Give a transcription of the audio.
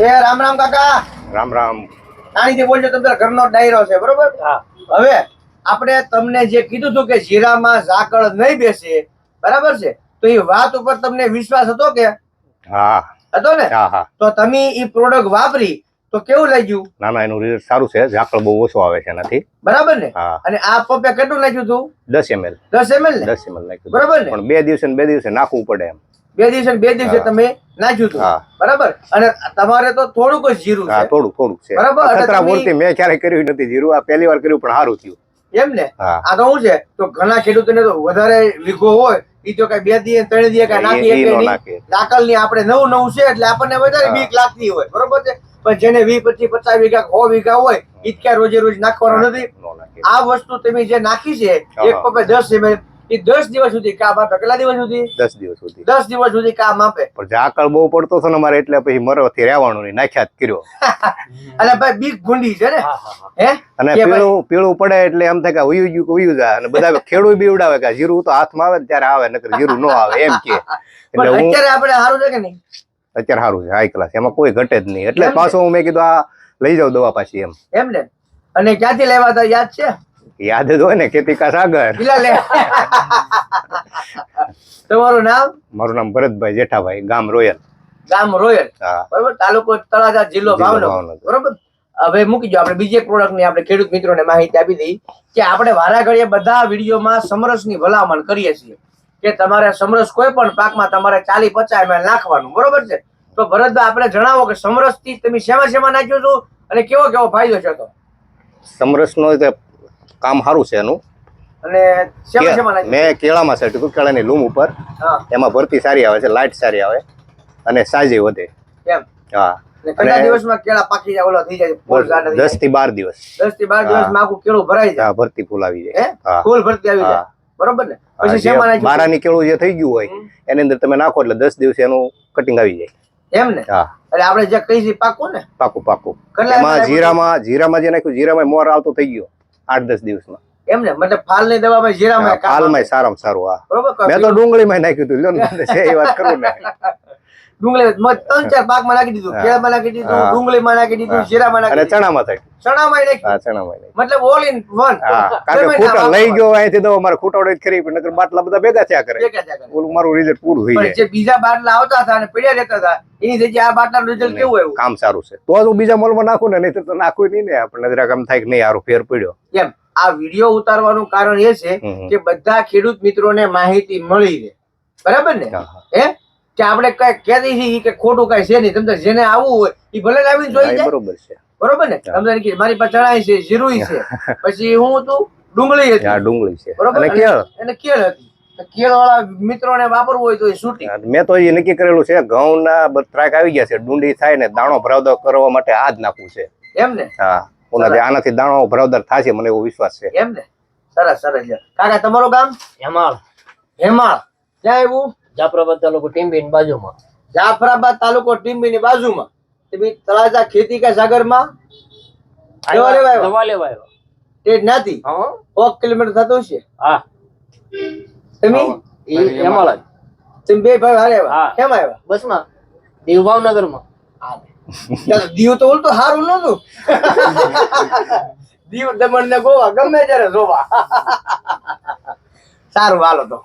એ રામ રામ કાકા. રામ રામ. નાનીથી બોલજો તમારા ઘરનો ડાયરો છે બરોબર? હા. હવે આપણે તમને જે કીધું હતું કે જીરામાં ઝાકળ નહીં બેસે બરાબર છે? તો એ વાત ઉપર તમને વિશ્વાસ હતો કે? હા. હતો ને? હા હા. તો તમે એ પ્રોડક્ટ વાપરી તો કેવું લાગ્યું? ના ના એનું રિઝલ્ટ સારું છે ઝાકળ બહુ ઓછો આવે છે એનાથી. બરાબર ને? હા. અને આ પંપે કેટલું નાખ્યું હતું? દસ એમએલ દસ એમએલ દસ એમએલ નાખ્યું બરાબર ને? પણ બે દિવસે બે દિવસે નાખવું પડે એમ. બે દિવસે બે દિવસે તમે નાખ્યું હતું. બરાબર? અને તમારે તો થોડુંક જ જીરું છે. થોડું થોડું છે. બરાબર, ખતરા મૂર્તિ મેં ક્યારે કર્યું નથી. જીરું આ પહેલી વાર કર્યું પણ સારું થયું. એમ ને? આ તો શું છે? તો ઘણા ખેડૂતોને તો વધારે વીઘો હોય ઈ તો કઈ બે દિવસ ત્રણ દિવસ કઈ નાખી એ- એ. દાખલની આપણે નવું નવું છે એટલે આપણને વધારે. બીક લાગતી હોય. બરોબર છે? પણ જેને વી પચીસ પચાસ વીઘા સો વીઘા હોય ઈ ક્યાં રોજે રોજ નાખવાનો નથી. આ વસ્તુ તમે જે નાખી છે એક પપ્પે દસ ml, ઈ દસ દિવસ સુધી કામ આપે. કેટલા દિવસ સુધી? દસ દિવસ સુધી. દસ દિવસ સુધી કામ આપે. પણ ઝાકળ બહુ પડતો હતો ને મારે એટલે પછી મરવાથી રહેવાનું નહીં નાખ્યા જ કર્યો. અને ભાઈ બીક ગુંડી છે ને? હા હા હા. હે? અને પીળું પીળું પડે એટલે એમ થાય કે ઉયું ગયું કે ઉયું જાય. અને બધા ખેડૂત બી ઉડાવે કે જીરું તો હાથમાં આવે ને ત્યારે આવે નકર જીરું ન આવે એમ કે. એટલે અત્યારે આપણે સારું છે કે નહીં? અત્યારે સારું છે હાઈ ક્લાસ એમાં કોઈ ઘટે જ નહીં. એટલે પાછો હું મેં કીધું આ લઈ જાઉં દવા પાછી એમ. એમ ને? અને ક્યાંથી લેવા હતા યાદ છે? યાદ જ હોય ને ખેતી કા સાગર તમારું નામ? મારું નામ ભરતભાઈ જેઠાભાઈ ગામ રોયલ. ગામ રોયલ. બરોબર? તાલુકો તળાજા જિલ્લો ભાવનગર. બરોબર? હવે મૂકી જો આપણે બીજી એક પ્રોડક્ટની આપણે ખેડૂત મિત્રોને માહિતી આપી દઈ કે આપણે વારાઘડીએ બધા વિડીયોમાં સમરસની ભલામણ કરીએ છીએ કે તમારે સમરસ કોઈ પણ પાકમાં તમારે ચાલી પચાસ ml નાખવાનું. બરોબર છે? તો ભરતભાઈ આપણે જણાવો કે સમરસથી તમે શેમાં શેમાં નાખ્યો છો અને કેવો કેવો ફાયદો છે તો? સમરસ નો કામ સારું છે એનું. મેં કેળામાં સેટ્યું કેળાની લૂમ ઉપર. એમાં ભરતી સારી આવે છે લાઇટ સારી આવે અને સાઈઝે વધે. હા. દસથી બાર દિવસ. દસથી બાર. આખું કેળું ભરાઈ જાય? ભરતી ફૂલ આવી જાય. ફૂલ ભરતી આવી જાય? બરોબર ને? પછી જે બારાની કેળું જે થઈ ગયું હોય એની અંદર તમે નાખો એટલે દસ દિવસે એનું કટિંગ આવી જાય. એમ ને? હા. એટલે આપણે જે કઈ છે પાકું ને? પાકું પાકું. એમાં જીરામાં જીરામાં જે નાખ્યું જીરામાં મોર આવતો થઈ ગયો. આઠ દસ દિવસમાં એમ ને મતલબ ફાલ દવામાં જીરામાં હાલમાં સારામાં સારું હા. બરોબર મેં તો ડુંગળીમાં નાખ્યું હતું લ્યો ને છે એ વાત કરું ને ડુંગળી મ- ત્રણ ચાર પાકમાં નાખી દીધું. કેળમાં નાખી દીધું. ડુંગળીમાં નાખી દીધું. જીરામાં નાખી અને ચણામાં થાય મતલબ ઓલ ઇન વન હા કારણ કે ખૂટા લઈ ગયો અહીંથી તો મારે ખૂટાવડો ખરી પણ નકર બાટલા બધા ભેગા થયા કરે. ઓલું મારું રિઝલ્ટ પૂરું થઈ જાય. જે બીજા બાટલા આવતા હતા અને પડ્યા રહેતા હતા એની જગ્યાએ આ બાટલાનું રિઝલ્ટ કેવું આવ્યું? કામ સારું છે. તો જ હું બીજા મોલમાં નાખું ને નહીં તો નાખું નહીં ને. આપણને જરાક આમ થાય કે નહીં હારું ફેર પડ્યો. કેમ? આ વીડિયો ઉતારવાનું કારણ એ છે. કે બધા ખેડૂત મિત્રોને માહિતી મળી રહે. બરાબર ને? હા, કે આપણે કઈ કહેતી છીએ કે ખોટું કઈ છે નહીં. તમને જેને આવવું હોય એ ભલે ને આવીને જોઈ હા, જાય. બરોબર છે. બરોબર ને. તમને કે મારી પાસે ચણાઈ છે જીરુઈ છે. પછી હું તો ડુંગળી આ હા ડુંગળી છે. બરોબર અને કેળ? અને કેળ હતી. કેળ વાળા મિત્રોને વાપરવું હોય તો એ શૂટિંગ મેં તો એ નક્કી કરેલું છે ઘઉં ના ત્રાક આવી ગયા છે ડુંડી થાય ને દાણો ભરાવદાર કરવા માટે આ જ નાખવું છે. એમ ને? હા ઓનાથી આનાથી દાણો ભરાવદાર થશે મને એવો વિશ્વાસ છે. એમ ને? સરસ સરસ. છે કાકા તમારું ગામ? હેમાળ. હેમાળ. ક્યાં આવ્યું? જાફરાબાદ તાલુકો ટીમ્બીન બાજુમાં. જાફરાબાદ તાલુકો ટીમ્બીની બાજુમાં. તમે તળાજા ખેતી કા સાગરમાં દવા લેવા દવા લેવા. તે હા. સો કિલોમીટર થતું છે હા. તમે? ઈ તમે બે ભાઈ હારે આવ્યા. કેમ આવ્યા? બસમાં. દીવ ભાવનગરમાં ત્યારે દીવ તો ઉલટું સારું નતું દીવ દમણ ને ગોવા ગમે ત્યારે જોવા. સારું હાલો તો.